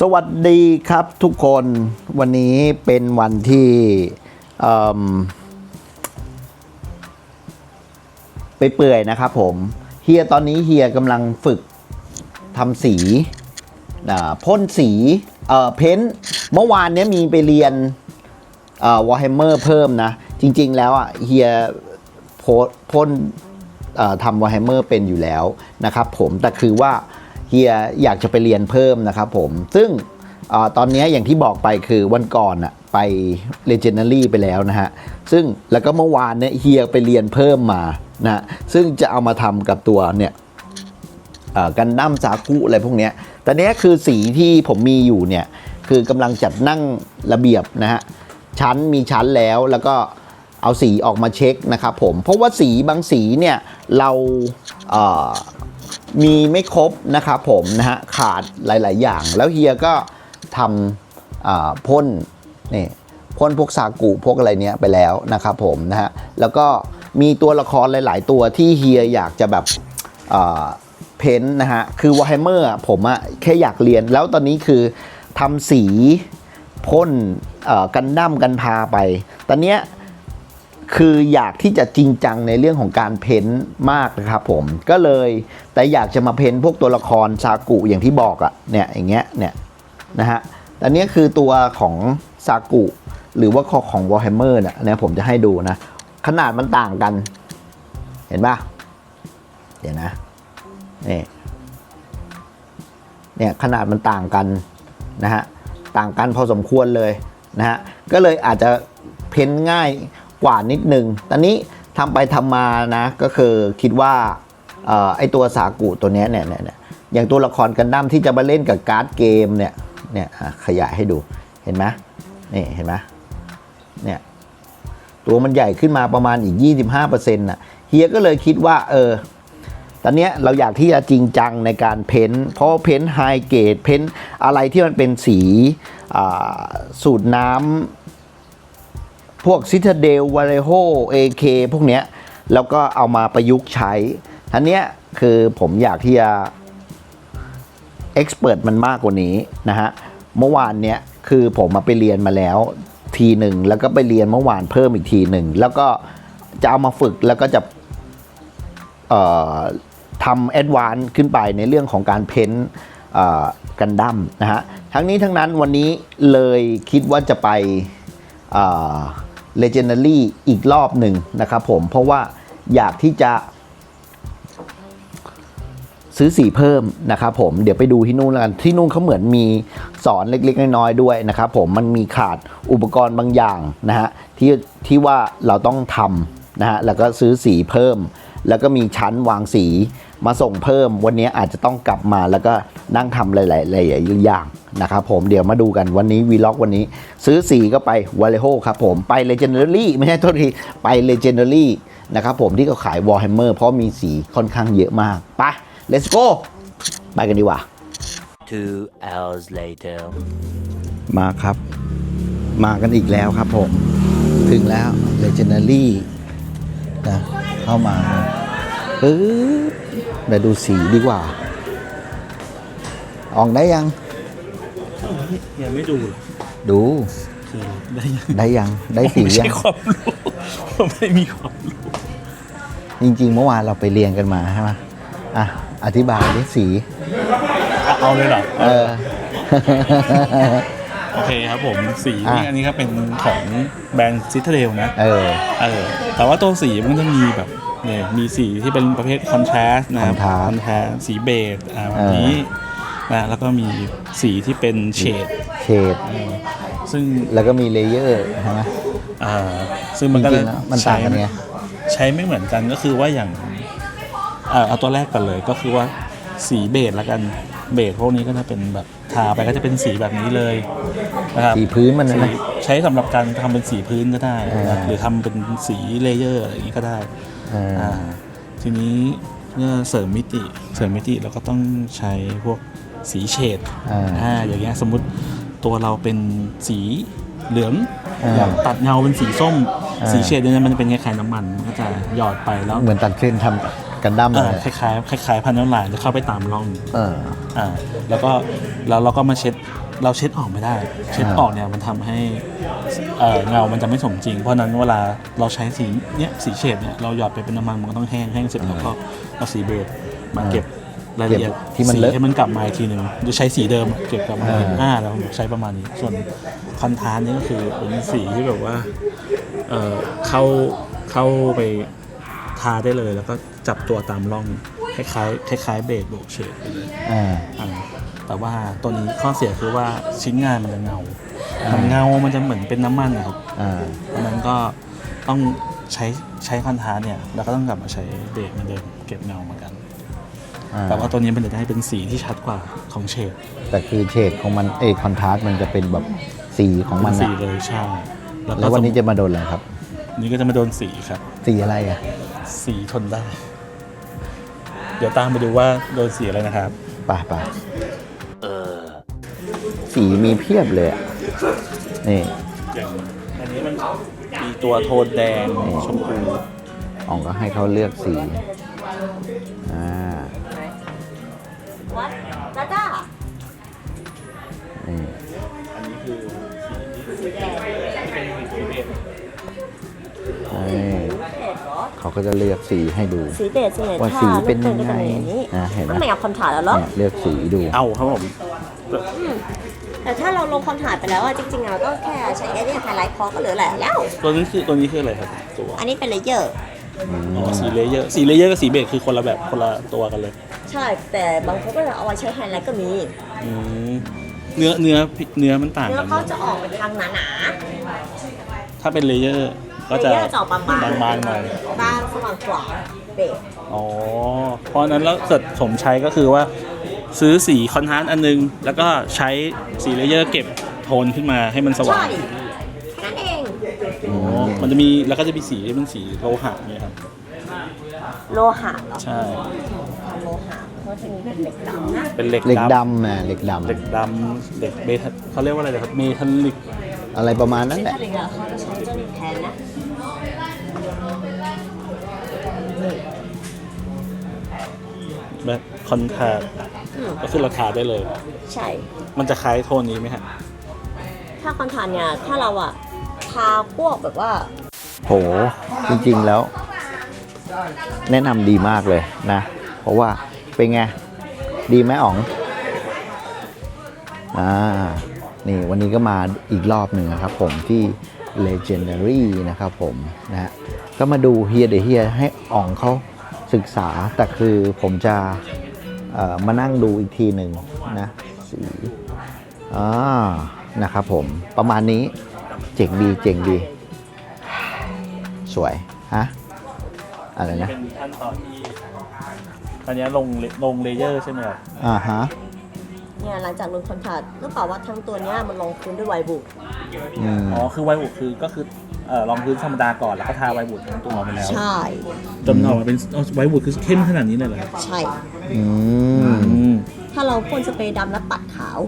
สวัสดีครับทุกคนวันนี้เป็นวันที่เอิ่มไปเปื่อยนะครับผมเฮียตอนนี้เฮียกำลังฝึกทำสีพ่นสีเออเพ้นท์เมื่อวานเนี้ยมีไปเรียนวอลเฮมเมอร์เพิ่มนะ จริง ๆ แล้วอะเฮียพ่นทำวอลเฮมเมอร์เป็นอยู่แล้วนะครับผมแต่คือว่า เฮียอยากจะไปเรียนเพิ่มนะครับผม ซึ่งอตอนนี้อย่างที่บอกไปคือวันก่อนอะไป Legendary ไปแล้วนะฮะ ซึ่งแล้วก็เมื่อวานเนี่ยเฮียไปเรียนเพิ่มมานะฮะซึ่งจะเอามาทำกับตัวเนี่ยกันดั้มสากุอะไรพวกเนี้ยต่เนี้คือสีที่ผมมีอยู่เนี่ย คือกำลังจัดนั่งระเบียบนะฮะ ชั้นมีชั้นแล้วแล้วก็เอาสีออกมาเช็คนะครับผม เพราะว่าสีบางสีเนี่ยเราเมีไม่ครบนะครับผมนะฮะขาดหลาย ๆ อย่าง แล้วเฮียก็ทำพ่นนี่พ่นพวกซากุพวกอะไรเนี้ยไปแล้วนะครับผมนะฮะแล้วก็มีตัวละครหลาย ๆ ตัวที่เฮียอยากจะแบบเพ้นนะฮะคือวอ r เ a เมอร์ผมอะแค่อยากเรียนแล้วตอนนี้คือทำสีพ่นกันดั้มกันพาไป ตอนเนี้ย คืออยากที่จะจริงจังในเรื่องของการเพ้นมากนะครับผมก็เลยแต่อยากจะมาเพ้นพวกตัวละครซากุอย่างที่บอกอะเนี่ยอย่างเงี้ยเนี่ยนะฮะอันนี้คือตัวของซากุหรือว่าของของวอ r เ a เมอร์เนี่ยเนี่ยผมจะให้ดูนะ ขนาดมันต่างกัน เห็นปะเดี๋ยวนะนี่เนี่ยขนาดมันต่างกันนะฮะต่างกันพอสมควรเลยนะฮะก็เลยอาจจะเพ้นง่าย กว่านิดนึง ตอนนี้ทำไปทำมานะ ก็คือคิดว่าออไอตัวสากุตัวนี้เนี่ยเนี่ยเนี่ยอย่างตัวละครกันดั้มที่จะมาเล่นกับการ์ดเกมเนี่ยเนี่ยขยายให้ดูเห็นไหมนี่เห็นไหมเนี่ยตัวมันใหญ่ขึ้นมาประมาณอีก 25%น่ะเฮียก็เลยคิดว่าเออตอนนี้เราอยากที่จะจริงจังในการเพ้น เพราะเพ้นไฮเกรดเพ้นอะไรที่มันเป็นสีสูตรน้ำ พวกซิตาเดลวาเลโฮเอเคพวกเนี้ย แล้วก็เอามาประยุกต์ใช้ทันเนี้ยคือผมอยากที่จะเอ็กซ์เพรสมันมากกว่านี้นะฮะ เมื่อวานเนี้ยคือผมมาไปเรียนมาแล้วทีหนึ่งแล้วก็ไปเรียนเมื่อวานเพิ่มอีกทีหนึ่งแล้วก็จะเอามาฝึกแล้วก็จะทำแอดวานซ์ขึ้นไปในเรื่องของการเพ้นกันดั้มนะฮะ ทั้งนี้ทั้งนั้นวันนี้เลยคิดว่าจะไปอ Legendary อีกรอบหนึ่งนะครับผมเพราะว่าอยากที่จะซื้อสีเพิ่มนะครับผมเดี๋ยวไปดูที่นู่นแล้วกันที่นู่นเขาเหมือนมีสอนเล็กๆน้อยๆด้วยนะครับผมมันมีขาดอุปกรณ์บางอย่างนะฮะที่ที่ว่าเราต้องทำนะฮะแล้วก็ซื้อสีเพิ่ม แล้วก็มีชั้นวางสีมาส่งเพิ่ม วันนี้อาจจะต้องกลับมาแล้วก็นั่งทำหลายๆหลายๆอย่างนะครับผมเดี๋ยวมาดูกันวันนี้วีล็อกวันนี้ ซื้อสีก็ไปวาเลโฮครับผมไป Legendary ไม่ใช่โทษทีไป Legendary นะครับผมที่เขาขายวอ r เ a เมอร์เพราะมีสีค่อนข้างเยอะมาก ไป let's go ไปกันดีกว่า Two hours later. มาครับ มากันอีกแล้วครับผม ถึงแล้ว Legendary นะ เข้ามาเออเดี๋ยวดูสีดีกว่า ออกได้ยัง ยังไม่ดูเลยดูคือได้ยัง ได้ยัง ได้สีไม่ยัใช่งความรู้ผมไม่มีความรู้ จริงๆ เมื่อวานเราไปเรียนกันมาใช่ไหมอะ อธิบายดิสีอะเอาเลยเหรอ เออ โอเคครับผมสีอะนี่อันนี้ก็เป็นของแบรนด์ซิทเทลนะเออ เออแต่ว่าตัวสีมันจะมีแบบเนี่ยมีสีที่เป็นประเภทคอนทราสต์นะครับ contrast คอนทราสสีเบจอ่าแบบนี้นะแล้วก็มีสีที่เป็นเฉดเฉดเออซึ่งแล้วก็มีเลเยอร์ใช่ไหม อ่าซึ่งมันก็จริงๆแล้วมันต่างกันไง ใช้ไม่เหมือนกันก็คือว่าอย่างอ่าเอาตัวแรกกันเลยก็คือว่าสีเบจละกัน เบจพวกนี้ก็จะเป็นแบบทาไปก็จะเป็นสีแบบนี้เลยนะครับสีพื้นมันนะสีนะใช้สำหรับการทำเป็นสีพื้นก็ได้นะครับอ่าหรือทำเป็นสีเลเยอร์อะไรอย่างนี้ก็ได้อ่าอ่าทีนี้เมื่อเสริมมิติเสริมมิติเราก็ต้องใช้พวกสีเฉดอ่าอ่าอย่างเงี้ยสมมุติตัวเราเป็นสีเหลืองอ่าอยากตัดเงาเป็นสีส้มอ่าสีเฉดเนี่ยมันจะเป็นคล้ายๆน้ำมันก็จะหยอดไปแล้วเหมือนตัดเส้นท กันดั้มเอเลอยคล้ายๆคล้ายๆพันธุ์ลายจะเข้าไปตามร่อง เออ อ่าแล้วก็แล้วเราก็มาเช็ดเราเช็ดออกไม่ได้ เช็ดอ่าออกเนี่ยมันทำให้เอ่อเงามันจะไม่สมจริง เพราะฉะนั้นเวลาเราใช้สีเนี้ยสีเฉดเนี่ยเราหยอดไปเป็นน้ำมันมันก็ต้องแห้งแห้งเสร็จแล้วก็เอาสีเบสมาเก็บรายละเอียดเก็บที่มันสีเลอะให้มันกลับมาอีกทีหนึ่งหรือใช้สีเดิมเก็บกลับมาอ่า อ่าแล้วใช้ประมาณนี้ส่วนคอนทราสต์นี่ก็คือเป็นสีที่แบบว่าเอ่อเข้าเข้าไป ทาได้เลยแล้วก็จับตัวตามร่องคล้ายๆคล้ายๆเบสโบกเชดไปเลยอ่าอ่าแต่ว่าตัวนี้ข้อเสียคือว่าชิ้นงานมันจะเงามันเงา มันจะเหมือนเป็นน้ำมันนะครับอ่าดังนั้นก็ต้องใช้ใช้คอนทราสต์เนี่ยแล้วก็ต้องกลับมาใช้เบรกเหมือนเดิมเก็บเงาเหมือนกัน อ่าแต่ว่าตัวนี้มันจะได้เป็นสีที่ชัดกว่าของเฉดแต่คือเฉดของมันเอยคอนทราสต์มันจะเป็นแบบสีของมันสีนะเลยใช่แล้ก็ววันนี้จะมาโดนอะไรครับ นี่ก็จะมาโดนสีครับ สีอะไรอะ สีทนได้ เดี๋ยวตามไปดูว่าโดนสีอะไรนะครับ ไป่าป่า Uh. สีมีเพียบเลยอะนี่ อย่างอันนี้มันมีตัวโทนแดงชมพู อ๋องก็ให้เขาเลือกสี อ่า วัดลาด้านี่ อันนี้คือสีแดงสีเบสนี่เด็ดเหรอ เขาก็จะเลือกสีให้ดู สีเด็ดส่วนใหญ่ว่าถ้าสีเป็นลืยัอกงไงก็จะเป็นอย่างนี้อ่าเห็นไหมก็ไม่เอาคอนถาดแล้วเหรอเนี่ยเลือกสีดู เอาครับผมแต่ถ้าเราลงคอนถาดไปแล้วอะจริงๆอะก็แค่ใช้ไอ้เนี่ยไฮไลท์พอก็เหลือแหละแล้ว ตัวนี้คือตัวนี้คืออะไรครับตัวอันนี้เป็นเลเยอร์อ๋อสีเลเยอร์สีเลเยอร์กับสีเบสคือคนละแบบคนละตัวกันเลย ใช่ แต่บางคนก็จะเอาไว้ใช้ไฮไลท์ก็มีอืมเนื้อเนื้อเนื้อมันต่างเนื้กัอนเขาจะออกไปทางหนาถ้าเป็นเลเยอร์ๆ ก็เลจะเยอร์จะออกบางๆ บางๆหน่อยบางสว่างกว่าเบสอ๋อ เพราะฉะนั้นแล้วเกิดผมใช้ก็คือว่า ซื้อสีคอนทราสต์อันนึง แล้วก็ใช้สีเลเยอร์เก็บโทนขึ้นมาให้มันสว่างใช่นั่นเองอ๋อมันจะมีแล้วก็จะมีสีที่เป็นสีโลหะเนี่ยครับ โลหะเหรอใช่โลหะเพราะจะมีเป็นเหล็กดำนะเป็นเหล็กเหล็กดำดำนะเหล็กดเหล็กดำเหล็กเมทัลเขาเรียกว่าอะไรนะครับ เมทัลลิกำ อะไรประมาณนั้นแหละถ้าเป็นเราเขาจะใช้เจ้าหนึ่งแทนนะแบบคอนทราสต์อืมก็คือราคาได้เลย ใช่ มันจะคล้ายโทนนี้ไหมฮะ ถ้าคอนทานเนี่ย ถ้าเราอะทาพวกแบบว่า โห จริงๆแล้ว แนะนำดีมากเลยนะ เพราะว่าเป็นไง ดีไหมอ๋อง อ่า นี่วันนี้ก็มาอีกรอบหนึ่งนะครับผมที่ Legendary นะครับผมนะฮะก็มาดูเฮียเดี๋ยวเฮียให้อ๋องเขาศึกษา แต่คือผมจะเอ่อมานั่งดูอีกทีหนึ่งนะสีอ่านะครับผมประมาณนี้เจ๋งดีเจ๋งดี สวย ฮะ อะไรนะเป็นขั้นตอนที่อันนี้ลงลงเลเยอร์ใช่ไหมครับอ่าฮะ เนี่ยหลังจากลงคอนทานต้องบอกว่าทั้งตัวเนี้ยมันลงพื้นด้วยไวบุกอืมอ๋อคือไวบุดคือก็คือเอ่อรองพื้นธรรมดาก่อนแล้วก็ทาไวบุดทั้งตัวไปแล้วใช่ จนออกมาเป็นเอาไวบุดคือเข้มขนาดนี้เลยเหรอครับใช่ อืมอืมถ้าเราพ่นสเปรย์ดำแล้วปัดขาว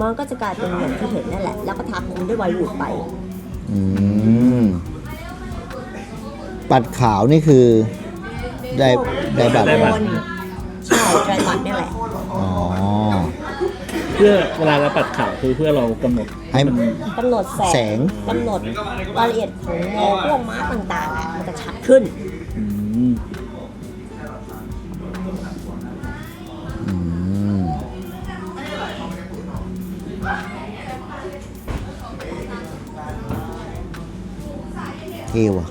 มันก็จะกลายเป็นอย่างที่เห็นนั่นแหละ แล้วก็ทาคลุมด้วยไวบุกไป อืมปัดขาวนี่คือ ได้ได้บัตรได้บัตร ใช่ไตรบัตรเนี่ยแหละอ๋อ เพื่อเวลาเราปัดขาวคือเพื่อเรากำหนดให้มัน กำหนดแสแสงกำหนดรายละเอียดของโลพวกมาร์กต่างๆอะมันจะชัดขึ้น อืมอืมเท่ว่ะ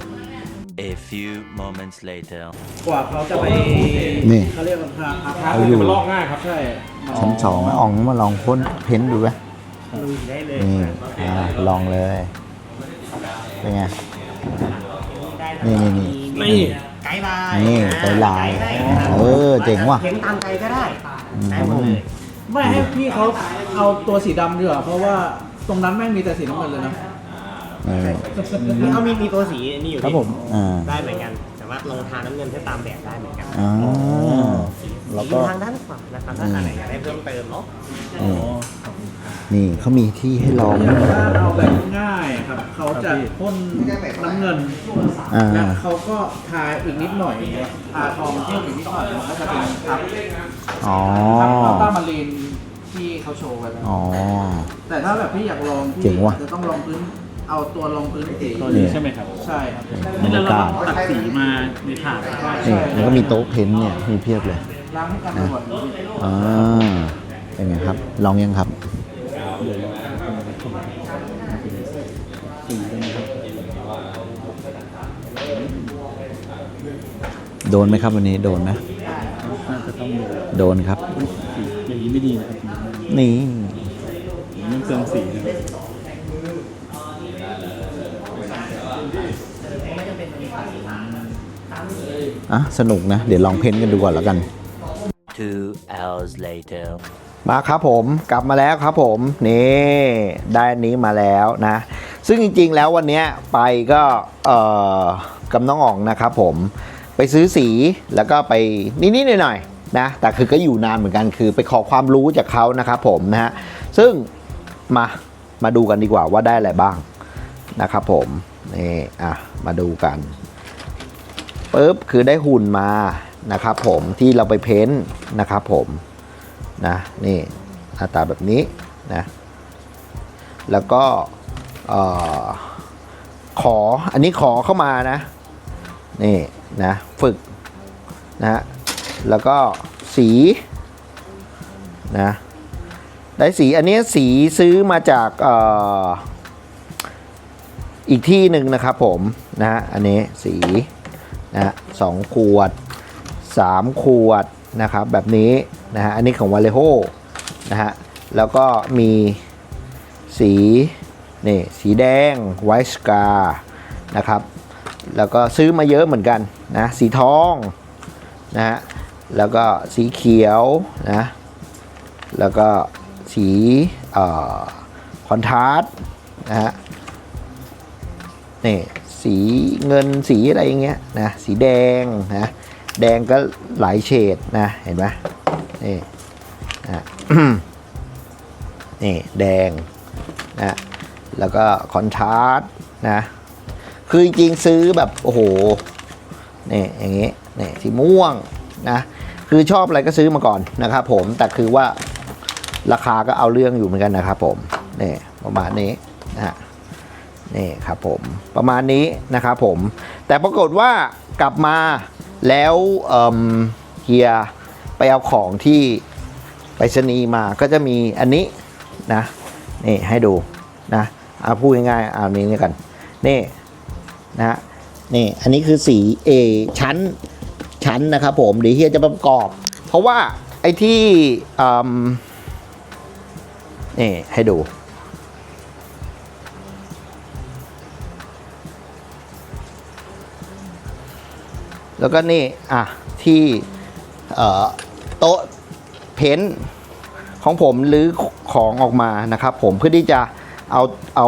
A few moments later. กว่าเขาจะไปนี่ เขาเรียกว่าพาพาพาเขาอยู่ มันลอกง่ายครับใช่ ชั้นสองนะอ๋องมาลองพ่นเพ้นท์ดูไหมลุยได้เลยนี่อ่าลองเลย เป็นไง นี่นี่นี่นี่ไกด์ไลน์นี่ไกด์ไลน์เออเจ๋งว่ะเห็นตามใจก็ได้อืมได้หมดเลยไม่ให้พี่เขาเอาตัวสีดำดีกว่าเพราะว่าตรงนั้นแม่งมีแต่สีน้ำเงินเลยนะเออเขามีมีตัวสีนี่อยู่ครับผมอ่าได้เหมือนกันแต่ว่าลงทาน้ำเงินให้ตามแบบได้เหมือนกันอ่า แล้วก็ทางด้านขวานะครับถ้าอันไหนอยากได้เพิ่มเติมเนาะนี่นี่เขามีที่ให้ลองด้วยถ้าเอาแบบง่ายครับ เขาจะพ่นน้ำเงินอ่าแล้วเขาก็ทาอีกนิดหน่อยทาทองเพิ่มอีกนิดหน่อยมันก็จะเป็นครับอ๋อครับอัลต้ามารีนที่เขาโชว์ไว้แล้วอ๋อแต่ถ้าแบบพี่อยากลองพี่เจ๋งว่ะจะต้องลองพื้นเอาตัวลองพื้นสีตัวนี้ใช่ไหมครับ ใช่ครับบรรยากาศตัดสีมาในถาดนี่แล้วก็มีโต๊ะเพ้นท์เนี่ยมีเพียบเลย ล้างให้กันบ่อยๆอ่าเป็นไงครับ ลองยังครับโดนไหมครับวันนี้โดนไหมน่าจะต้องโดนครับสีอย่างนี้ไม่ดีนะครับนี่มันเปลืองสีนะครับอะสนุกนะ เดี๋ยวลองเพ้นท์กันดูก่อนแล้วกัน Two hours later. มาครับผมกลับมาแล้วครับผมนี่ได้อันนี้มาแล้วนะ ซึ่งจริงๆแล้ววันนี้ไปก็เอ่อกับน้องอ๋องนะครับผมไปซื้อสีแล้วก็ไปนิดๆหน่อยๆนะแต่คือก็อยู่นานเหมือนกันคือไปขอความรู้จากเขานะครับผมนะฮะซึ่งมามาดูกันดีกว่าว่าได้อะไรบ้างนะครับผมนี่อะมาดูกันปุ๊บคือได้หุ่นมา นะครับผมที่เราไปเพ้นท์นะครับผมนะนี่หน้าตาแบบนี้นะแล้วก็ขออันนี้ขอเข้ามานะนี่นะฝึกนะฮะแล้วก็สีนะได้สีอันนี้สีซื้อมาจากออีกที่หนึ่งนะครับผมนะฮะอันนี้สีนะสองขวด 3 ขวดนะครับแบบนี้นะฮะอันนี้ของวาเลโฮนะฮะแล้วก็มีสีนี่สีแดงไวท์สกานะครับแล้วก็ซื้อมาเยอะเหมือนกันนะสีทองนะฮะแล้วก็สีเขียวนะแล้วก็สีออคอนทราสต์นะฮะนี่สีเงินสีอะไรอย่างเงี้ยนะสีแดงนะ แดงก็หลายเฉดนะเห็นไหมนี่นะนี่แดงนะแล้วก็คอนทราสต์นะคือจริงซื้อแบบโอ้โหนี่อย่างงี้นี่สีม่วงนะคือชอบอะไรก็ซื้อมาก่อนนะครับผมแต่คือว่าราคาก็เอาเรื่องอยู่เหมือนกันนะครับผมนี่ประมาณนี้นะฮะนี่ครับผมประมาณนี้นะครับผมแต่ปรากฏว่ากลับมา แล้วเฮียไปเอาของที่ไปรษณีย์มาก็จะมีอันนี้นะนี่ให้ดูนะเอาพูดง่ายๆเอานี้นี่กันนี่นะฮะนี่อันนี้คือสีเอชั้นชั้นนะครับผมเดี๋ยวเฮียจะประกอบ เพราะว่าไอ้ที่นี่ให้ดู แล้วก็นี่อะที่โต๊ะเพ้นท์ของผมหรือของออกมานะครับ ผมเพื่อที่จะเอาเอา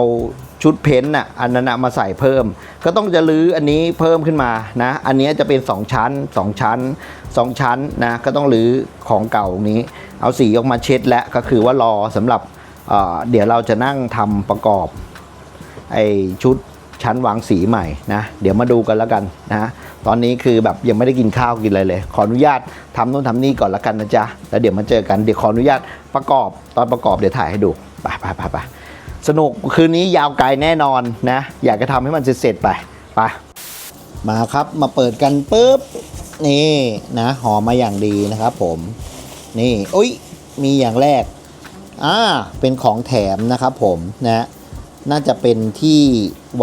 ชุดเพ้นท์น่ะอันนั้นมาใส่เพิ่ม ก็ต้องจะรื้ออันนี้เพิ่มขึ้นมานะอันนี้จะเป็น 2 ชั้น 2 ชั้น 2 ชั้นนะก็ต้องรื้อของเก่านี้ เอาสีออกมาเช็ดแล้วก็คือว่ารอสำหรับเเดี๋ยวเราจะนั่งทำประกอบไอชุดชั้นวางสีใหม่นะเดี๋ยวมาดูกันแล้วกันนะ ตอนนี้คือแบบยังไม่ได้กินข้าวกินอะไรเลย ขออนุญาตทำโน่นทำนี่ก่อนล้วกันนะจ๊ะ แล้วเดี๋ยวมาเจอกัน เดี๋ยวขออนุญาตประกอบตอนประกอบเดี๋ยวถ่ายให้ดู ไปไปไปไปสนุกคืนนี้ยาวไกลแน่นอนนะ อยากจะทำให้มันเสร็จๆไป ไป มาครับมาเปิดกันปุ๊บ นี่นะหอมมาอย่างดีนะครับผม นี่อุ้ยมีอย่างแรก อ่า เป็นของแถมนะครับผมนะ น่าจะเป็นที่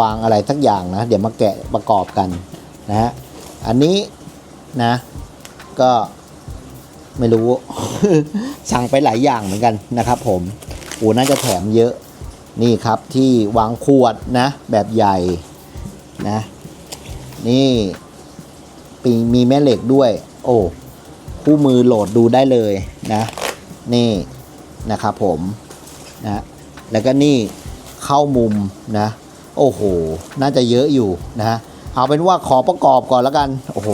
วางอะไรสักอย่างนะ เดี๋ยวมาแกะประกอบกันนะฮะ อันนี้นะ ก็ไม่รู้ สั่งไปหลายอย่างเหมือนกันนะครับ ผมอ้น่าจะแถมเยอะนี่ครับที่วางขวดนะ แบบใหญ่นะ นี่มีมีแม่เหล็กด้วย โอ้คู่มือโหลดดูได้เลยนะ นี่นะครับผมนะแล้วก็นี่เข้ามุมนะ โอ้โห น่าจะเยอะอยู่นะ เอาเป็นว่าขอประกอบก่อนแล้วกัน โอ้โห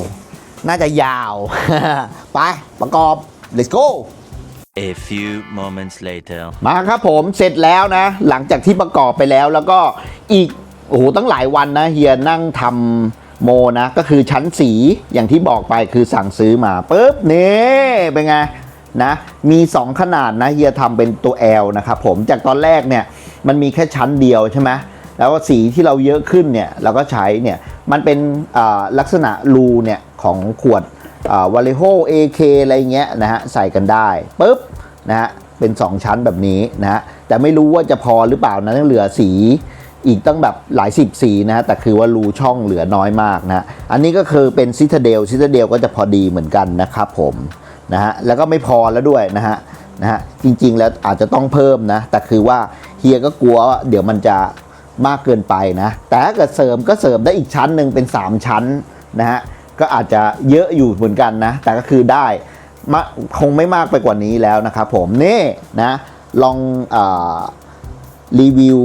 น่าจะยาว ไปประกอบ let's go A few moments later. มาครับผมเสร็จแล้วนะ หลังจากที่ประกอบไปแล้วแล้วก็อีก โอ้โห ตั้งหลายวันนะ เฮียนั่งทำโมนะ ก็คือชั้นสีอย่างที่บอกไปคือสั่งซื้อมาปุ๊บนี่เป็นไงนะ มี 2 ขนาดนะ เฮียทำเป็นตัว L นะครับผมจากตอนแรกเนี่ย มันมีแค่ชั้นเดียวใช่ไหม แล้วสีที่เราเยอะขึ้นเนี่ยเราก็ใช้เนี่ยมันเป็นลักษณะรูเนี่ยของขวดวาเลโฮเอเคอะไรเงี้ยนะฮะใส่กันได้ปุ๊บนะฮะเป็น 2 ชั้นแบบนี้นะฮะแต่ไม่รู้ว่าจะพอหรือเปล่านะต้องเหลือสีอีกตั้งแบบหลายสิบสีนะฮะแต่คือว่ารูช่องเหลือน้อยมากนะฮะอันนี้ก็คือเป็นซิตาเดลซิตาเดลก็จะพอดีเหมือนกันนะครับผมนะฮะแล้วก็ไม่พอแล้วด้วยนะฮะนะฮะจริงๆแล้วอาจจะต้องเพิ่มนะแต่คือว่าเฮียก็กลัวว่าเดี๋ยวมันจะ มากเกินไปนะ แต่ถ้าเกิดเสริมก็เสริมได้อีกชั้นหนึ่งเป็น 3 ชั้นนะฮะ ก็อาจจะเยอะอยู่เหมือนกันนะ แต่ก็คือได้มาคงไม่มากไปกว่านี้แล้วนะครับผม นี่นะ ลองอรีวิว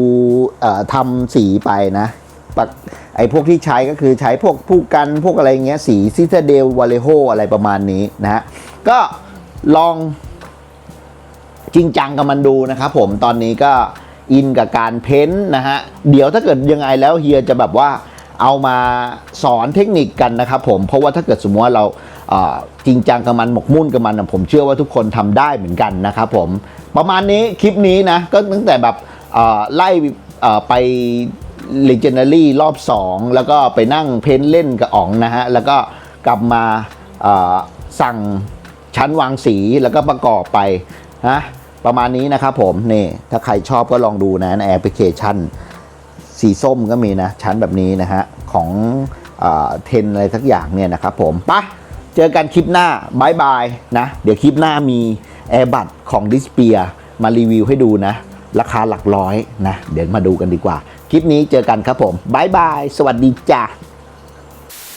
ทำสีไปนะปไอ้พวกที่ใช้ก็คือใช้พวกผู้กันพวกอะไรเงี้ยสีซิตาเดลวาเลโฮอะไรประมาณนี้นะฮะ ก็ลองจริงจังกับมันดูนะครับผมตอนนี้ก็ อินกับการเพ้นท์นะฮะ เดี๋ยวถ้าเกิดยังไงแล้วเฮียจะแบบว่าเอามาสอนเทคนิคกันนะครับผม เพราะว่าถ้าเกิดสมมติว่าเราจริงจังกับมันหมกมุ่นกับมันผมเชื่อว่าทุกคนทำได้เหมือนกันนะครับผม ประมาณนี้คลิปนี้นะก็ตั้งแต่แบบไล่ไป Legendary รอบ 2 แล้วก็ไปนั่งเพ้นเล่นกับอ๋องนะฮะ แล้วก็กลับมาสั่งชั้นวางสีแล้วก็ประกอบไปนะ ประมาณนี้นะครับผมนี่ถ้าใครชอบก็ลองดูนะในแอปพลิเคชัน สีส้มก็มีนะ ชั้นแบบนี้นะฮะ ของเทนอะไรสักอย่างเนี่ยนะครับผมปะเจอกันคลิปหน้าบายบายนะ เดี๋ยวคลิปหน้ามีแอร์บัตของดิสเปียมารีวิวให้ดูนะ ราคาหลักร้อยนะ เดี๋ยวมาดูกันดีกว่า คลิปนี้เจอกันครับผมบายบาย สวัสดีจ้ะ